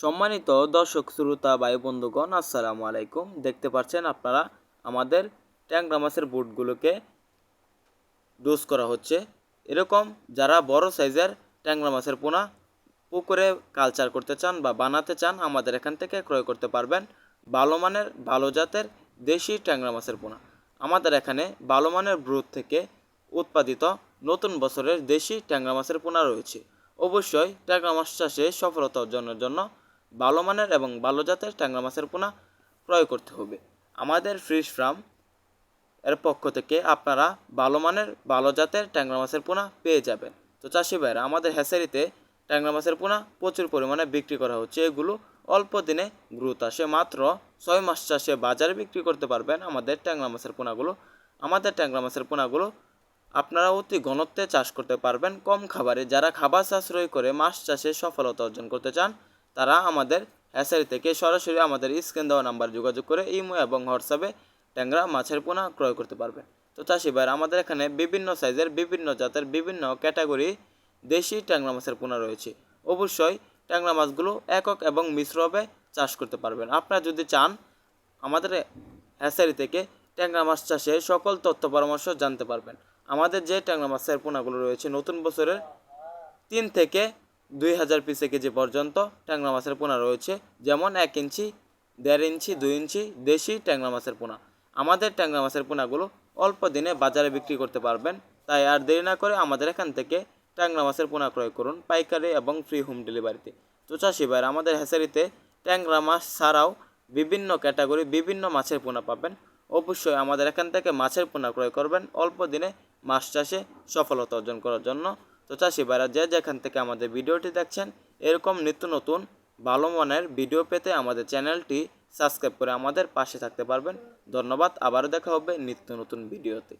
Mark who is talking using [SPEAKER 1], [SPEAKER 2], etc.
[SPEAKER 1] সম্মানিত দর্শক, শ্রোতা ভাই বন্ধুগণ আসসালামু আলাইকুম। দেখতে পাচ্ছেন আপনারা, আমাদের ট্যাংরা মাছের বুটগুলোকে ডোজ করা হচ্ছে। এরকম যারা বড় সাইজের ট্যাংরা মাছের পোনা, পুকুরে কালচার করতে চান বা বানাতে চান, আমাদের এখান থেকে ক্রয় করতে পারবেন ভালো মানের, ভালো জাতের দেশি ট্যাংরা মাছের পোনা। আমাদের এখানে ভালো মানের ব্রুদ থেকে উৎপাদিত নতুন বছরের দেশি ট্যাংরা মাছের পোনা রয়েছে। অবশ্যই ট্যাংরা মাছ চাষে সফলতা অর্জনের জন্য ভালো মানের এবং ভালো জাতের ট্যাংরা মাছের পোনা ক্রয় করতে হবে। আমাদের ফিশ ফার্ম এর পক্ষ থেকে আপনারা ভালো মানের, ভালো জাতের ট্যাংরা মাছের পোনা পেয়ে যাবেন। তো চাষি ভাইরা, আমাদের হ্যাচারিতে ট্যাংরা মাছের পোনা প্রচুর পরিমাণে বিক্রি করা হচ্ছে। এগুলো অল্প দিনে গ্রোথ আসে। মাত্র ছয় মাস চাষে বাজারে বিক্রি করতে পারবেন আমাদের ট্যাংরা মাছের পোনাগুলো। আমাদের ট্যাংরা মাছের পোনাগুলো আপনারা অতি ঘনত্বে চাষ করতে পারবেন। কম খাবারে যারা খাবার সাশ্রয় করে মাছ চাষে সফলতা অর্জন করতে চান তারা আমাদের হ্যাচারি থেকে সরাসরি আমাদের স্ক্রিন দেওয়া নাম্বার যোগাযোগ করে ইমো এবং হোয়াটসঅ্যাপে ট্যাংরা মাছের পোনা ক্রয় করতে পারবেন তো চাষি ভাইরা, আমাদের এখানে বিভিন্ন সাইজের বিভিন্ন জাতের, বিভিন্ন ক্যাটাগরি দেশি ট্যাংরা মাছের পোনা রয়েছে। অবশ্যই ট্যাংরা মাছগুলো একক এবং মিশ্রভাবে চাষ করতে পারবেন। আপনারা যদি চান, আমাদের হ্যাচারি থেকে ট্যাংরা মাছ চাষে সকল তথ্য পরামর্শ জানতে পারবেন। আমাদের যে ট্যাংরা মাছের পোনাগুলো রয়েছে, নতুন বছরের তিন থেকে দুই হাজার পিসে কেজি পর্যন্ত ট্যাংরা মাছের পোনা রয়েছে। যেমন এক ইঞ্চি, দেড় ইঞ্চি, দুই ইঞ্চি, দেশি ট্যাংরা মাছের পোনা। আমাদের ট্যাংরা মাছের পোনাগুলো অল্প দিনে বাজারে বিক্রি করতে পারবেন। তাই আর দেরি না করে আমাদের এখান থেকে ট্যাংরা মাছের পোনা ক্রয় করুন পাইকারি এবং ফ্রি হোম ডেলিভারিতে তো। চাষি ভাইরা আমাদের হ্যাচারিতে ট্যাংরা মাছ ছাড়াও বিভিন্ন ক্যাটাগরি বিভিন্ন মাছের পোনা পাবেন। অবশ্যই আমাদের এখান থেকে মাছের পোনা ক্রয় করবেন অল্প দিনে মাছ চাষে সফলতা অর্জন করার জন্য। তো চাষি ভাইরা যে যেখান থেকে আমাদের ভিডিওটি দেখছেন, এরকম নিত্য নতুন ভালো মনের ভিডিও পেতে আমাদের চ্যানেলটি সাবস্ক্রাইব করে আমাদের পাশে থাকতে পারবেন। ধন্যবাদ, আবারও দেখা হবে নিত্য নতুন ভিডিওতে।